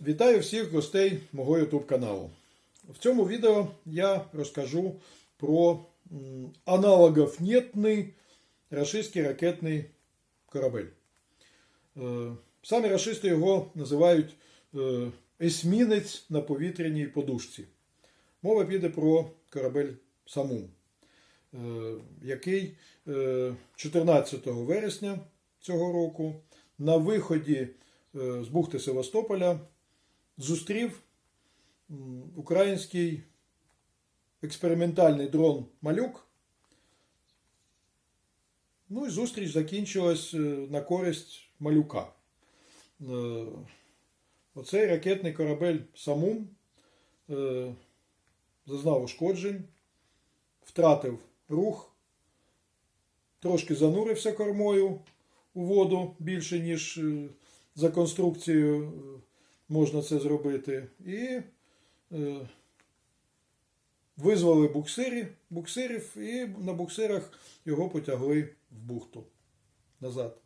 Вітаю всіх гостей мого YouTube каналу. В цьому відео я розкажу про м, аналогофнітний рашистський ракетний корабель. Е, Самі рашисти його називають е, есмінець на повітряній подушці. Мова піде про корабель Самум, е, який е, 14 вересня цього року на виході з бухти Севастополя зустрів український експериментальний дрон Малюк. Ну і зустріч закінчилась е, на користь малюка. Е, Оцей ракетний корабель Самум е, зазнав ушкоджень, втратив рух, трошки занурився кормою у воду більше, ніж за конструкцією можна це зробити. І е, визвали буксирі, буксирів і на буксирах його потягли в бухту назад.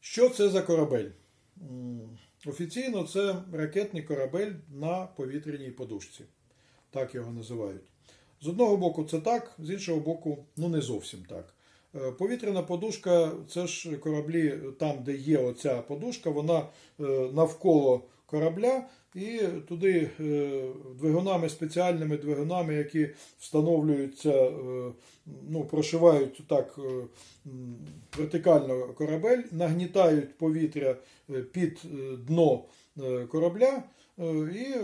Що це за корабель? Офіційно це ракетний корабель на повітряній подушці. Так його називають. З одного боку, це так, з іншого боку, ну не зовсім так. Е, Повітряна подушка це ж кораблі, там, де є оця подушка, вона е, навколо корабля і туди е, двигунами, спеціальними двигунами, які встановлюються, ну, прошивають так вертикально корабель, нагнітають повітря під дно корабля і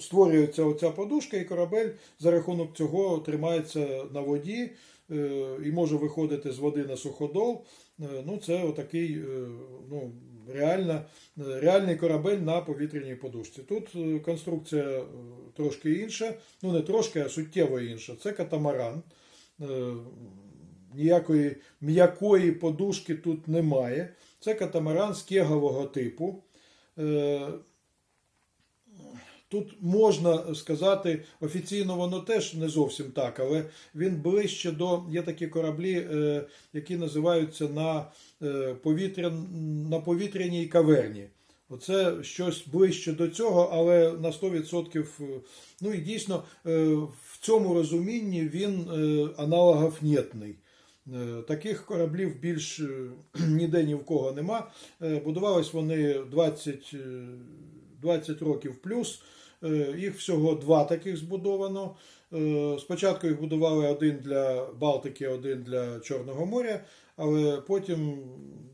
створюється оця подушка, і корабель за рахунок цього тримається на воді і може виходити з води на суходол. Е, Ну, це отакий е, ну, реально, е, реальний корабель на повітряній подушці. Тут е, конструкція е, трошки інша, ну не трошки, а суттєво інша. Це катамаран. Е, Ніякої м'якої подушки тут немає. Це катамаран з кегового типу. Тут можна сказати, офіційно воно теж не зовсім так, але він ближче до. Є такі кораблі, е, які називаються на, е, повітрян, на повітряній каверні. Оце щось ближче до цього, але на 100%. е, Ну і дійсно в цьому розумінні він. Е, Таких кораблів більш ніде ні в кого нема. Будувались вони 20, е, 20 років плюс. Е, Їх всього два таких збудовано. Е, Спочатку їх будували один для Балтики, один для Чорного моря, але потім,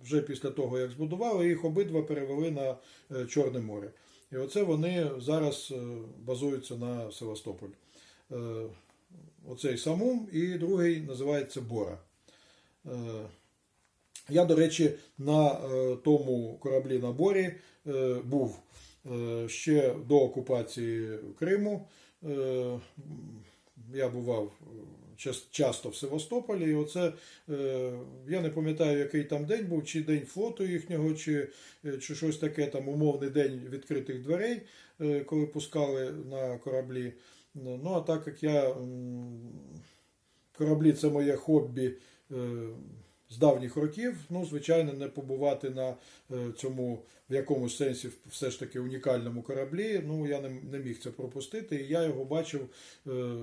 вже після того, як збудували, їх обидва перевели на е, Чорне море. І оце вони зараз базуються на Севастополь. Оцей самум, і другий називається Бора. Я, до речі, на е, тому кораблі на Борі е, був е, ще до окупації Криму. Я бував часто в Севастополі, і оце я не пам'ятаю, який там день був, чи день флоту їхнього, чи, чи щось таке, там умовний день відкритих дверей, коли пускали на кораблі. Ну, а так як я кораблі це моє хобі з давніх років, ну, звичайно, не побувати на е, цьому в якомусь сенсі все ж таки унікальному кораблі. Ну, я не, не міг це пропустити, і я його бачив. е,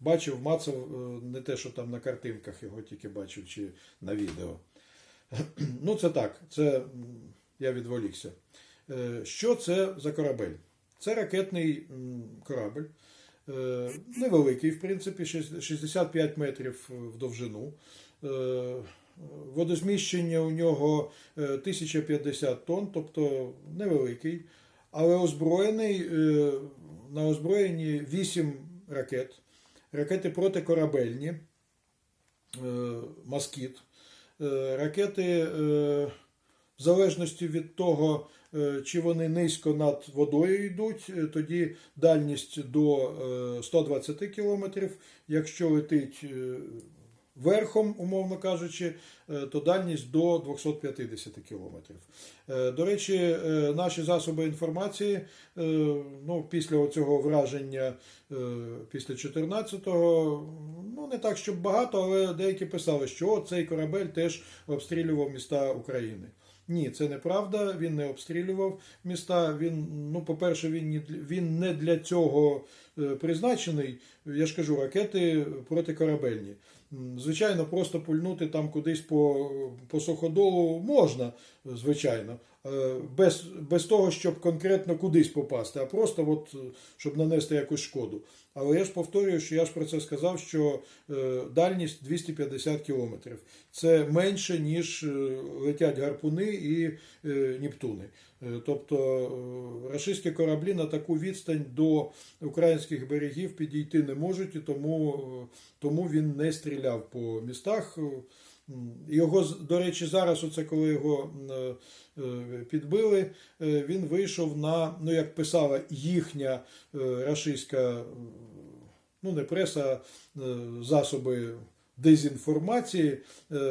Бачив, мацав е, не те, що там на картинках його тільки бачив чи на відео. Ну, це так, це я відволікся. Що це за корабель? Це ракетний. Е, Невеликий, в принципі, шість- 65 метрів в довжину. Е, Водозміщення у нього е, 1050 тонн, тобто невеликий, але озброєний е, на озброєнні 8 ракет, ракети протикорабельні, е, москіт, Е, ракети е, в залежності від того, е, чи вони низько над водою йдуть, е, тоді дальність до е, 120 км. Якщо летить е, верхом, умовно кажучи, е, то дальність до 250 км. До речі, е, наші засоби інформації е, ну, після цього враження, е, після 14-го, ну не так, щоб багато, але деякі писали, що цей корабель теж обстрілював міста України. Ні, це неправда. Він не обстрілював міста. Він, ну, по-перше, він, він не для цього е, призначений. Я ж кажу, ракети протикорабельні. Звичайно, просто пульнути там кудись по, по суходолу можна, звичайно, без, без того, щоб конкретно кудись попасти, а просто от, е, щоб нанести якусь шкоду. Але я ж повторюю, що я ж про це сказав, що е, дальність 250 кілометрів. Це менше, ніж е, летять гарпуни і е, Нептуни. Е, Тобто е, рашистські кораблі на таку відстань до українських берегів підійти не можуть, і тому, е, тому він не стріляв по містах. Його, до речі, зараз, оце коли його е, е, підбили, е, він вийшов на, ну як писала їхня рашистська, ну не преса, засоби дезінформації,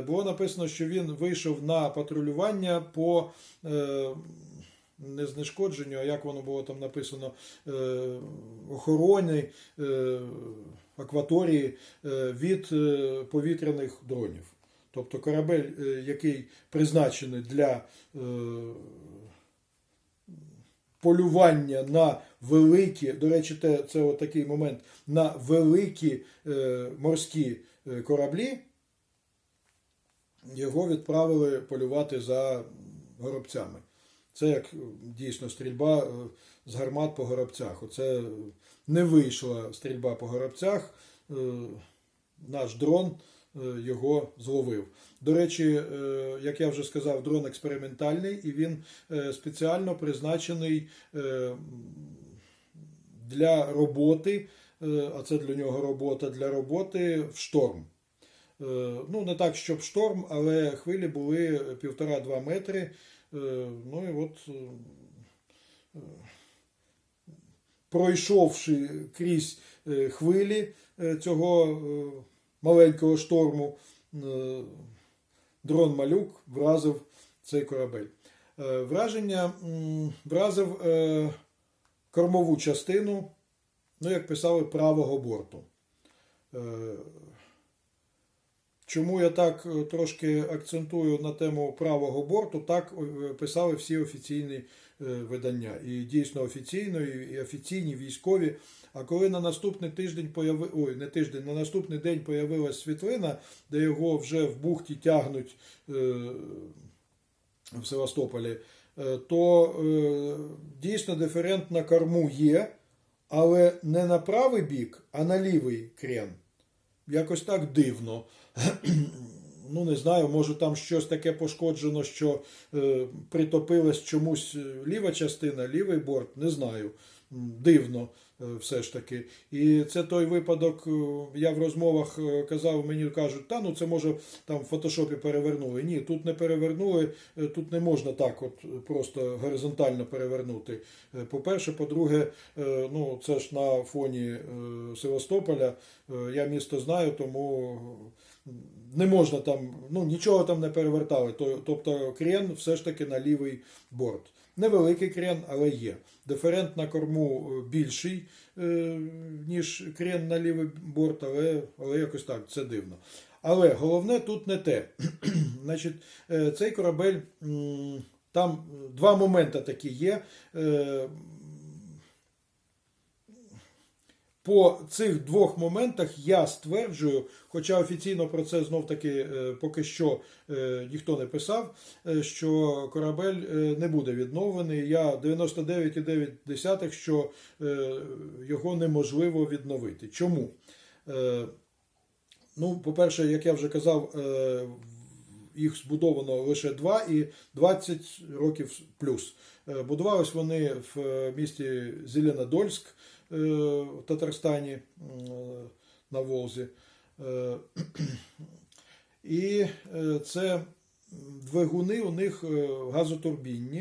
було написано, що він вийшов на патрулювання по не знешкодженню, а як воно було там написано, охорони е, акваторії від повітряних дронів. Тобто корабель, е, який призначений для е, полювання на великі, до речі, це от такий момент, на великі е, морські кораблі, його відправили полювати за горобцями. Це як дійсно стрільба з гармат по горобцях. Оце не вийшла стрільба по горобцях. Наш дрон його зловив. До речі, е, як я вже сказав, дрон експериментальний і він е, спеціально призначений е, для роботи, е, а це для нього робота для роботи в шторм. Е, Ну, не так, щоб шторм, але хвилі були півтора-два метри. Е, Ну і от, е, е, пройшовши крізь е, хвилі е, цього е, маленького шторму, е, дрон Малюк вразив цей корабель. Е, Враження вразив е, кормову частину, ну, як писали, правого борту. Чому я так трошки акцентую на тему правого борту, так писали всі офіційні видання. І дійсно офіційно, і і офіційні військові. А коли на наступний тиждень появи... ой, не тиждень, на наступний день появилась світлина, де його вже в бухті тягнуть е, в Севастополі, е, то е, дійсно диферент на корму є, але не на правий бік, а на лівий крен. Якось так дивно. Ну, не знаю, може там щось таке пошкоджено, що е, притопилась чомусь е, ліва частина, лівий борт, не знаю. Дивно е, все ж таки. І це той випадок, е, я в розмовах казав, мені кажуть, та ну це може там в фотошопі перевернули. Ні, тут не перевернули, тут не можна так от просто горизонтально перевернути. По-перше, по-друге, ну це ж на фоні Севастополя. Я місто знаю, тому не можна там, ну нічого там не перевертали. Тобто крен все ж таки на лівий борт. Невеликий крен, але є. Диферент на корму е, більший, е, ніж крен на лівий борт, але, але якось так, це дивно. Але головне тут не те. Значить, е, цей корабель, там два моменти такі є. Е, по цих двох моментах я стверджую, хоча офіційно про це знов таки е, поки що е, ніхто не писав, е, що корабель не буде відновлений. Я 99,9, що його неможливо відновити. Чому? Ну, по-перше, як я вже казав, їх збудовано лише два і 20 років плюс. Будувались вони в місті Зеленодольськ в Татарстані е, на Волзі. Е, І е, це двигуни у них е, газотурбінні.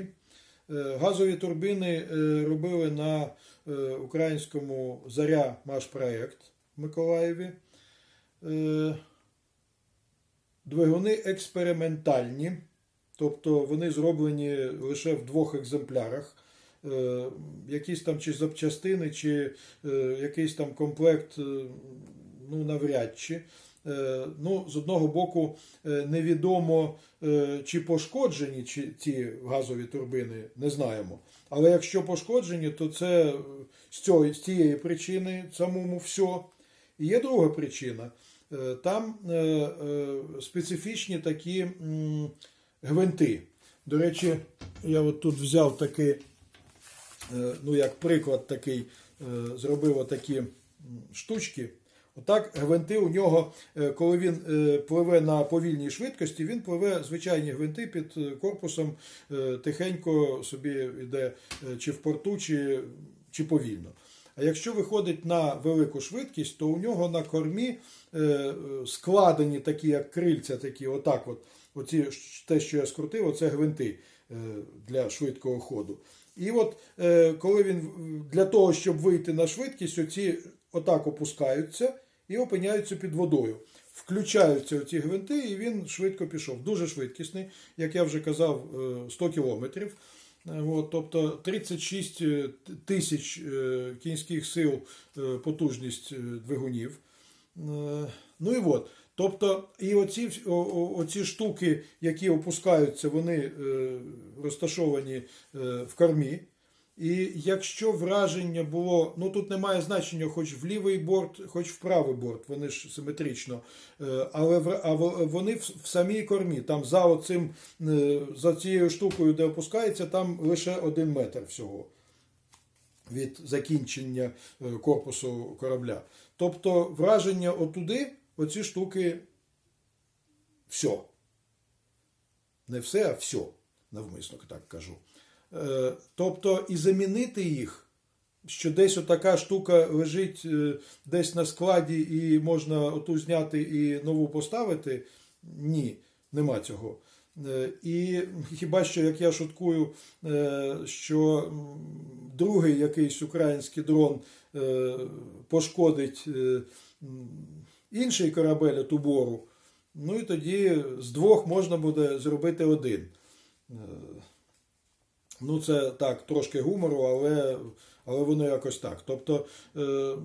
Е, Газові турбіни е, робили на е, українському Заря Машпроект в Миколаєві. Е, Двигуни експериментальні, тобто вони зроблені лише в двох екземплярах. Е, Якісь там чи запчастини, чи е, якийсь там комплект, е, ну навряд чи. ну, з одного боку, невідомо, чи пошкоджені ці газові турбини, не знаємо. Але якщо пошкоджені, то це з, цього, з цієї причини самому все. І є друга причина. Там специфічні такі гвинти. До речі, я от тут взяв такий, ну як приклад такий, е, зробив отакі штучки. Отак гвинти у нього, е, коли він е, пливе на повільній швидкості, він пливе звичайні гвинти під е, корпусом, е, тихенько собі йде е, чи в порту, чи, чи повільно. А якщо виходить на велику швидкість, то у нього на кормі е, е, складені такі, як крильця, такі, отак от, оці, те, що я скрутив, оце гвинти е, для швидкого ходу. І от е, коли він для того, щоб вийти на швидкість, оці отак опускаються і опиняються під водою. Включаються ці гвинти, і він швидко пішов. Дуже швидкісний, як я вже казав, е, 100 кілометрів. Е, От, тобто 36 тисяч е, кінських сил е, потужність е, двигунів. Е, Ну і от. Тобто, і оці, оці штуки, які опускаються, вони е, розташовані е, в кормі. І якщо враження було, ну тут немає значення, хоч в лівий борт, хоч в правий борт, вони ж симетрично, е, але а вони в, самій кормі, там за оцим, за цією штукою, де опускається, там лише один метр всього від закінчення корпусу корабля. Тобто враження отуди, оці штуки, все. Не все, а все. Навмисно так кажу. Е, Тобто і замінити їх, що десь отака штука лежить е, десь на складі і можна оту зняти і нову поставити. Ні, нема цього. Е, І хіба що, як я шуткую, що другий якийсь український дрон пошкодить інший корабель от убору, ну і тоді з двох можна буде зробити один. Е, Ну, це так, трошки гумору, але, але воно якось так. Тобто е,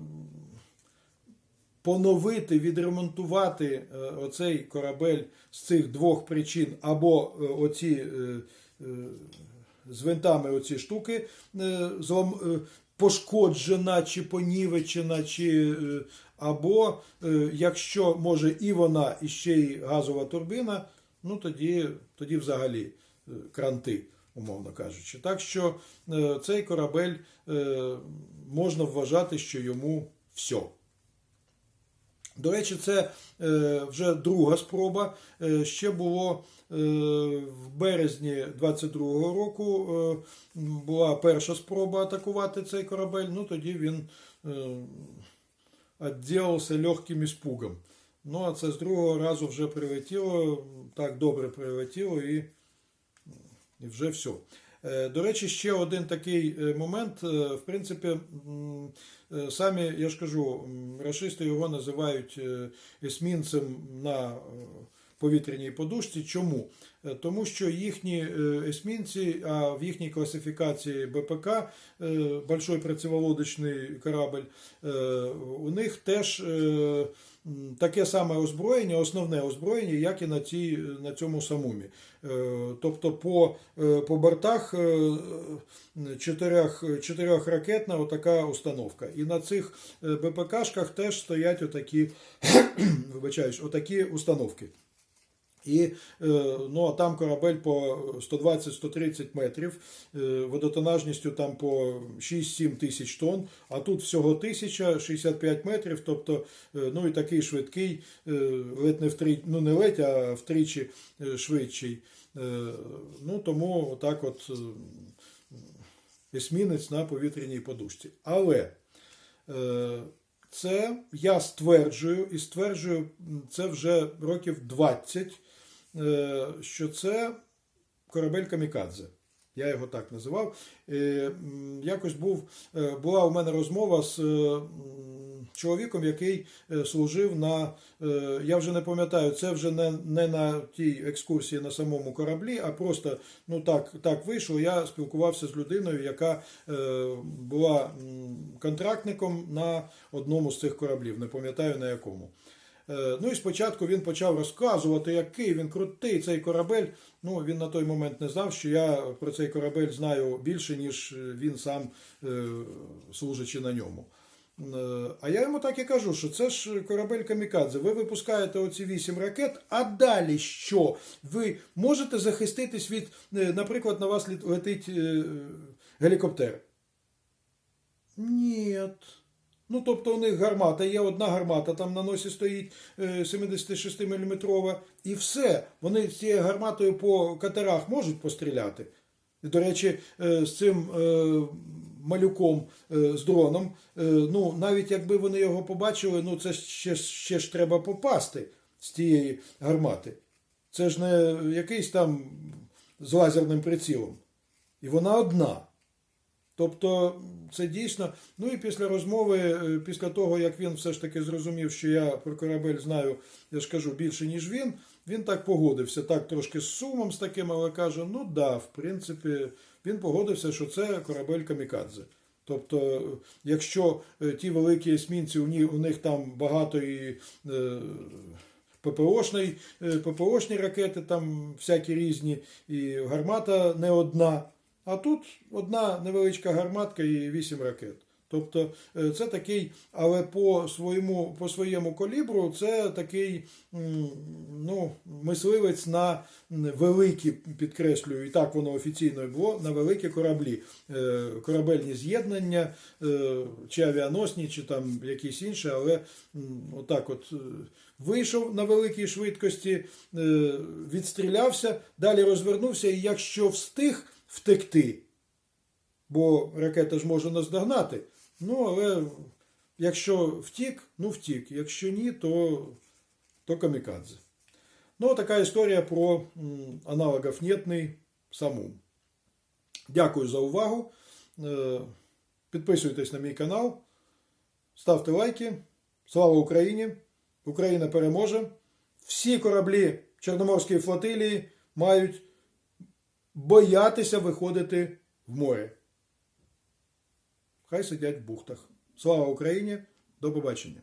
поновити, відремонтувати е, оцей корабель з цих двох причин, або оці з винтами оці штуки злом, пошкоджена чи понівечена, чи, е, або е, якщо може і вона, і ще й газова турбина, ну тоді, тоді взагалі е, кранти умовно кажучи. Так що цей корабель можна вважати, що йому все. До речі, це вже друга спроба. Ще було в березні 22-го року е, була перша спроба атакувати цей корабель. Ну тоді він е, відділився легким іспугом. Ну, а це з другого разу вже прилетіло, так добре прилетіло і і вже все. Е, До речі, ще один такий е, момент. Е, В принципі, е, самі, я ж кажу, м, рашисти його називають е, есмінцем на е, повітряній подушці. Чому? Е, Тому що їхні е, есмінці, а в їхній класифікації БПК, е, большой працеволодочний корабль, у них теж таке саме озброєння, основне озброєння, як і на, цій, на цьому самумі. Тобто по, по бортах е, чотирьох, чотирьохракетна отака установка. І на цих БПКшках теж стоять отакі, вибачаюсь, отакі установки. І е, ну, а там корабель по 120-130 метрів, е, водотонажністю там по 6-7 тисяч тонн, а тут всього 1065 метрів, тобто е, ну і такий швидкий, ледь не втричі, ну не ледь, а втричі швидший. Ну тому отак от есмінець на повітряній подушці. Але це я стверджую і стверджую це вже років 20, е, що це корабель Камікадзе. Я його так називав. Е, Якось був, е, була у мене розмова з е, чоловіком, який е, служив на. е, Я вже не пам'ятаю, це вже не, не на тій екскурсії на самому кораблі, а просто ну так, так вийшло. Я спілкувався з людиною, яка е, була контрактником на одному з цих кораблів, не пам'ятаю на якому. Е, Ну і спочатку він почав розказувати, який він крутий цей корабель. Ну, він на той момент не знав, що я про цей корабель знаю більше, ніж він сам е, служачи на ньому. Е, А я йому так і кажу, що це ж корабель Камікадзе. Ви випускаєте оці вісім ракет, а далі що? Ви можете захиститись від, е, наприклад, на вас летить е, гелікоптер? Ні. Ну, тобто у них гармата, є одна гармата, там на носі стоїть 76 мм, і все. Вони з цією гарматою по катерах можуть постріляти. І, до речі, е, з цим е, малюком е, з дроном, е, ну, навіть якби вони його побачили, ну це ще, ще ж треба попасти з тієї гармати. Це ж не якийсь там з лазерним прицілом. І вона одна. Тобто це дійсно. Ну і після розмови, е, після того, як він все ж таки зрозумів, що я про корабель знаю, я ж кажу, більше, ніж він, він так погодився, так трошки з сумом з таким, але каже: ну да, в принципі, він погодився, що це корабель Камікадзе. Тобто, е, якщо е, ті великі есмінці, у них, у них там багато і. Е, ППОшні ракети, там всякі різні, і гармата не одна. А тут одна невеличка гарматка і вісім ракет. Тобто е, це такий, але по своєму, по своєму калібру це такий ну, мисливець на великі, підкреслюю, і так воно офіційно було, на великі кораблі. Е, Корабельні з'єднання, е, чи авіаносні, чи там якісь інші, але отак от вийшов на великій швидкості, відстрілявся, далі розвернувся, і якщо встиг втекти, бо ракета ж може наздогнати. Ну, але якщо втік, ну втік. Якщо ні, то, то камікадзе. Ну, така історія про аналогов нетний самум. Дякую за увагу. Е, Підписуйтесь на мій канал, ставте лайки. Слава Україні! Україна переможе. Всі кораблі Чорноморської флотилії мають боятися виходити в море. Хай сидять в бухтах. Слава Україні! До побачення!